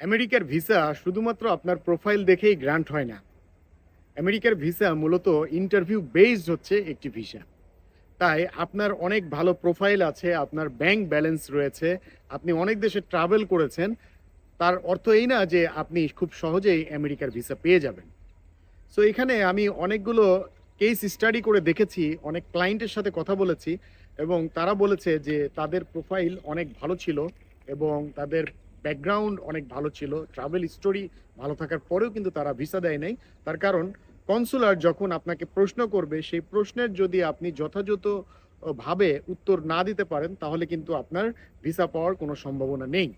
আমেরিকার ভিসা শুধুমাত্র আপনার প্রোফাইল দেখেই গ্রান্ট হয় না। আমেরিকার ভিসা মূলত ইন্টারভিউ বেসড হচ্ছে একটি ভিসা। তাই আপনার অনেক ভালো প্রোফাইল আছে, আপনার ব্যাংক ব্যালেন্স রয়েছে, আপনি অনেক দেশে ট্রাভেল করেছেন, তার অর্থ এই না যে আপনি খুব সহজেই আমেরিকার ভিসা পেয়ে যাবেন। সো এখানে আমি অনেকগুলো কেস স্টাডি করে দেখেছি, অনেক ক্লায়েন্টের সাথে কথা বলেছি এবং তারা বলেছে যে তাদের প্রোফাইল অনেক ভালো ছিল এবং তাদের ব্যাকগ্রাউন্ড অনেক ভালো ছিল ট্রাভেল স্টোরি ভালো থাকার পরেও কিন্তু তারা ভিসা দেয় নাই। তার কারণ কনসুলার যখন আপনাকে প্রশ্ন করবে, সেই প্রশ্নের যদি আপনি যথাযথ ভাবে উত্তর না দিতে পারেন, তাহলে কিন্তু আপনার ভিসা পাওয়ার কোনো সম্ভাবনা নেই।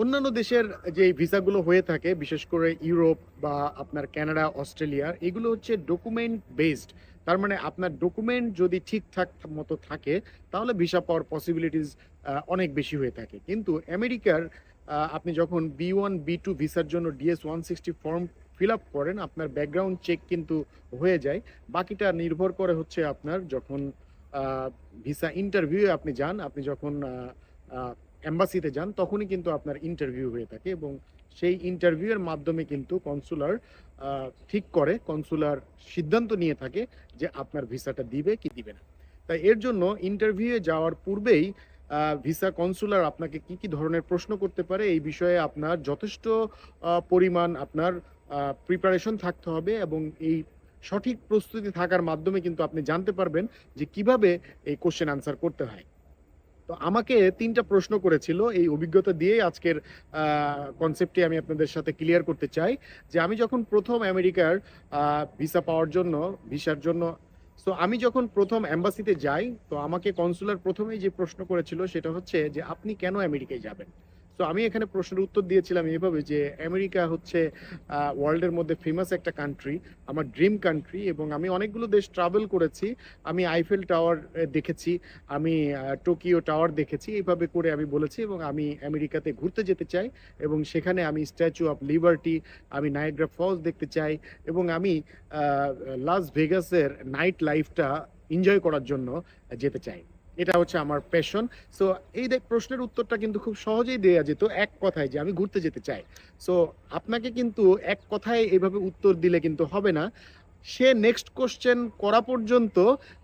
অন্যান্য দেশের যে ভিসাগুলো হয়ে থাকে, বিশেষ করে ইউরোপ বা আপনার কানাডা অস্ট্রেলিয়া, এগুলো হচ্ছে ডকুমেন্ট বেসড তার মানে আপনার ডকুমেন্ট যদি ঠিকঠাক মতো থাকে, তাহলে ভিসা পাওয়ার পসিবিলিটিস অনেক বেশি হয়ে থাকে। কিন্তু আমেরিকার আপনি যখন বি ওয়ান বি টু ভিসার জন্য DS one sixty form fill up করেন, আপনার ব্যাকগ্রাউন্ড চেক কিন্তু হয়ে যায়। বাকিটা নির্ভর করে হচ্ছে আপনার যখন ভিসা ইন্টারভিউ আপনি যান, আপনি যখন এম্বাসিতে যান, তখনই কিন্তু আপনার ইন্টারভিউ হয়ে থাকে এবং সেই ইন্টারভিউয়ের মাধ্যমে কিন্তু কনসুলার ঠিক করে কনসুলার সিদ্ধান্ত নিয়ে থাকে যে আপনার ভিসাটা দিবে কি দিবে না। তাই এর জন্য ইন্টারভিউয়ে যাওয়ার পূর্বেই ভিসা কনসুলার আপনাকে কি কি ধরনের প্রশ্ন করতে পারে এই বিষয়ে আপনার যথেষ্ট পরিমাণ আপনার প্রিপারেশন থাকতে হবে এবং এই সঠিক প্রস্তুতি থাকার মাধ্যমে কিন্তু আপনি জানতে পারবেন যে কীভাবে এই কোশ্চেন আনসার করতে হয়। তো আমাকে তিনটা প্রশ্ন করেছিল এই অভিজ্ঞতা দিয়েই আজকের কনসেপ্টটি আমি আপনাদের সাথে ক্লিয়ার করতে চাই যে আমি যখন প্রথম আমেরিকার ভিসা পাওয়ার জন্য ভিসার জন্য সো আমি যখন প্রথম অ্যাম্বাসিতে যাই, তো আমাকে কনসুলার প্রথমেই যে প্রশ্ন করেছিল সেটা হচ্ছে যে আপনি কেন আমেরিকায় যাবেন? তো আমি এখানে প্রশ্নের উত্তর দিয়েছিলাম এইভাবে যে আমেরিকা হচ্ছে ওয়ার্ল্ডের মধ্যে ফেমাস একটা কান্ট্রি আমার ড্রিম কান্ট্রি এবং আমি অনেকগুলো দেশ ট্রাভেল করেছি। আমি আইফেল টাওয়ার দেখেছি, আমি টোকিও টাওয়ার দেখেছি, এইভাবে করে আমি বলেছি এবং আমি আমেরিকাতে ঘুরতে যেতে চাই এবং সেখানে আমি স্ট্যাচু অফ লিবার্টি আমি নায়াগ্রা ফলস দেখতে চাই এবং আমি লাস ভেগাসের নাইট লাইফটা এনজয় করার জন্য যেতে চাই। এটা হচ্ছে আমার প্যাশন সো এই দেখ, প্রশ্নের উত্তরটা কিন্তু খুব সহজেই দেওয়া যেত এক কথায় যে আমি ঘুরতে যেতে চাই। সো আপনাকে কিন্তু এক কথায় এইভাবে উত্তর দিলে কিন্তু হবে না। সে নেক্সট কোশ্চেন করা পর্যন্ত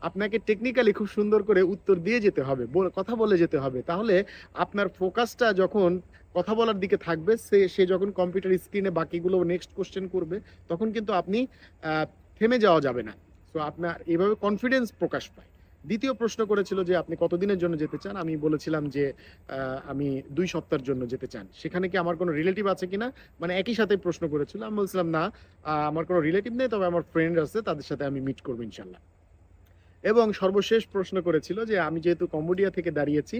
আপনাকে টেকনিক্যালি খুব সুন্দর করে উত্তর দিয়ে যেতে হবে কথা বলে যেতে হবে। তাহলে আপনার ফোকাসটা যখন কথা বলার দিকে থাকবে, সে সে যখন কম্পিউটার স্ক্রিনে বাকিগুলো নেক্সট কোশ্চেন করবে, তখন কিন্তু আপনি থেমে যাওয়া যাবে না। সো আপনার এভাবে কনফিডেন্স প্রকাশ পায়। দ্বিতীয় প্রশ্ন করেছিল যে আপনি কতদিনের জন্য যেতে চান? আমি বলেছিলাম যে আমি দুই সপ্তাহের জন্য যেতে চান। সেখানে কি আমার কোনো রিলেটিভ আছে কিনা? মানে একই সাথে প্রশ্ন করেছিল। আমি বলছিলাম, না আমার কোনো রিলেটিভ নেই, তবে আমার ফ্রেন্ড আছে, তাদের সাথে আমি মিট করব ইনশাল্লাহ। এবং সর্বশেষ প্রশ্ন করেছিল যে, আমি যেহেতু কম্বোডিয়া থেকে দাঁড়িয়েছি,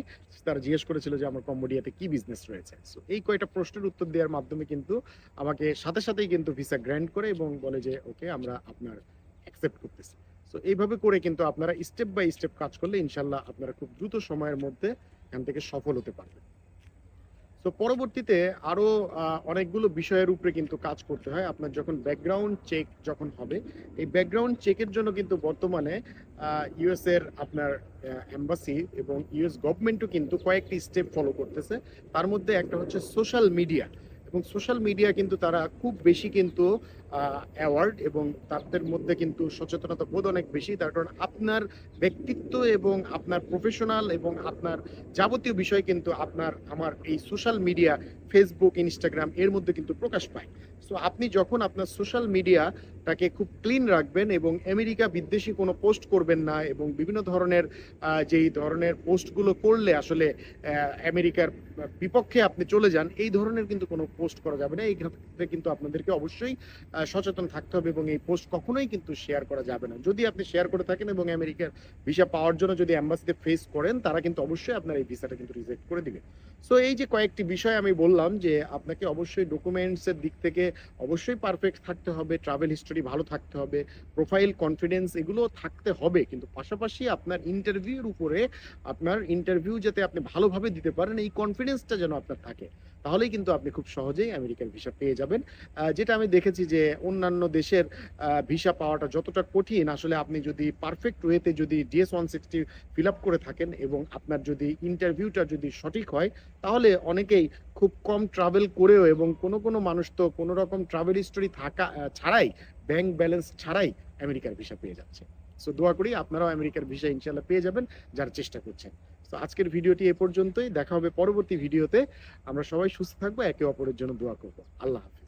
তারা জিজ্ঞেস করেছিল যে, আমার কম্বোডিয়াতে কি বিজনেস রয়েছে? সো এই কয়টা প্রশ্নের উত্তর দেওয়ার মাধ্যমে কিন্তু আমাকে সাথে সাথেই কিন্তু ভিসা গ্র্যান্ড করে এবং বলে যে ওকে আমরা আপনার অ্যাকসেপ্ট করতেছি। সো এইভাবে করে কিন্তু আপনারা স্টেপ বাই স্টেপ কাজ করলে ইনশাল্লাহ আপনারা খুব দ্রুত সময়ের মধ্যে এখান থেকে সফল হতে পারবেন। তো পরবর্তীতে আরও আহ, অনেকগুলো বিষয়ের উপরে কিন্তু কাজ করতে হয়। আপনার যখন ব্যাকগ্রাউন্ড চেক যখন হবে এই ব্যাকগ্রাউন্ড চেকের জন্য কিন্তু বর্তমানে ইউএস এর আপনার এম্বাসি এবং ইউএস গভর্নমেন্টও কিন্তু কয়েকটি স্টেপ ফলো করতেছে। তার মধ্যে একটা হচ্ছে সোশ্যাল মিডিয়া এবং সোশ্যাল মিডিয়া কিন্তু তারা খুব বেশি কিন্তু অ্যাওয়ার্ড এবং তাদের মধ্যে কিন্তু সচেতনতা বোধ অনেক বেশি। তার কারণ আপনার ব্যক্তিত্ব এবং আপনার প্রফেশনাল এবং আপনার যাবতীয় বিষয় কিন্তু আপনার, আমার এই সোশ্যাল মিডিয়া ফেসবুক ইনস্টাগ্রাম এর মধ্যে কিন্তু প্রকাশ পায়। সো আপনি যখন আপনার সোশ্যাল মিডিয়াটাকে খুব ক্লিন রাখবেন এবং আমেরিকা বিদ্বেষী কোনো পোস্ট করবেন না এবং বিভিন্ন ধরনের যেই ধরনের পোস্টগুলো করলে আসলে আমেরিকার বিপক্ষে আপনি চলে যান, এই ধরনের কিন্তু কোনো পোস্ট করা যাবে না। এই ক্ষেত্রে কিন্তু আপনাদেরকে অবশ্যই সচেতন থাকতে হবে এবং এই পোস্ট কখনোই কিন্তু শেয়ার করা যাবে না। যদি আপনি শেয়ার করে থাকেন এবং আমেরিকার ভিসা পাওয়ার জন্য যদি অ্যাম্বাসিতে ফেস করেন, তারা কিন্তু অবশ্যই আপনার এই ভিসাটা কিন্তু রিজেক্ট করে দিবে। সো এই যে কয়েকটি বিষয় আমি বললাম যে আপনাকে অবশ্যই ডকুমেন্টসের দিক থেকে অবশ্যই পারফেক্ট থাকতে হবে ট্রাভেল হিস্টোরি ভালো থাকতে হবে প্রোফাইল কনফিডেন্স এগুলো থাকতে হবে। কিন্তু পাশাপাশি আপনার ইন্টারভিউর উপরে আপনার ইন্টারভিউ যাতে আপনি ভালোভাবে দিতে পারেন, এই কনফিডেন্সটা যেন আপনার থাকে, তাহলেই কিন্তু আপনি খুব সহজেই আমেরিকান ভিসা পেয়ে যাবেন। যেটা আমি দেখেছি যে অন্যান্য দেশের ভিসা পাওয়াটা যতটা কঠিন, আসলে আপনি যদি পারফেক্ট ওয়েতে যদি DS one sixty fill up করে থাকেন এবং আপনার যদি ইন্টারভিউটা যদি সঠিক হয়, তাহলে অনেকেই খুব কম ট্রাভেল করেও এবং কোনো কোনো মানুষ তো কোনো রকম ট্রাভেল হিস্টোরি থাকা ছাড়াই ব্যাংক ব্যালেন্স ছাড়াই আমেরিকার ভিসা পেয়ে যাচ্ছে। সো দোয়া করি আপনারাও আমেরিকার ভিসা ইনশাল্লাহ পেয়ে যাবেন, যার চেষ্টা করছেন। তো আজকের ভিডিওটি এ পর্যন্তই। দেখা হবে পরবর্তী ভিডিওতে। আমরা সবাই সুস্থ থাকব, একে অপরের জন্য দোয়া করব। আল্লাহ হাফিজ।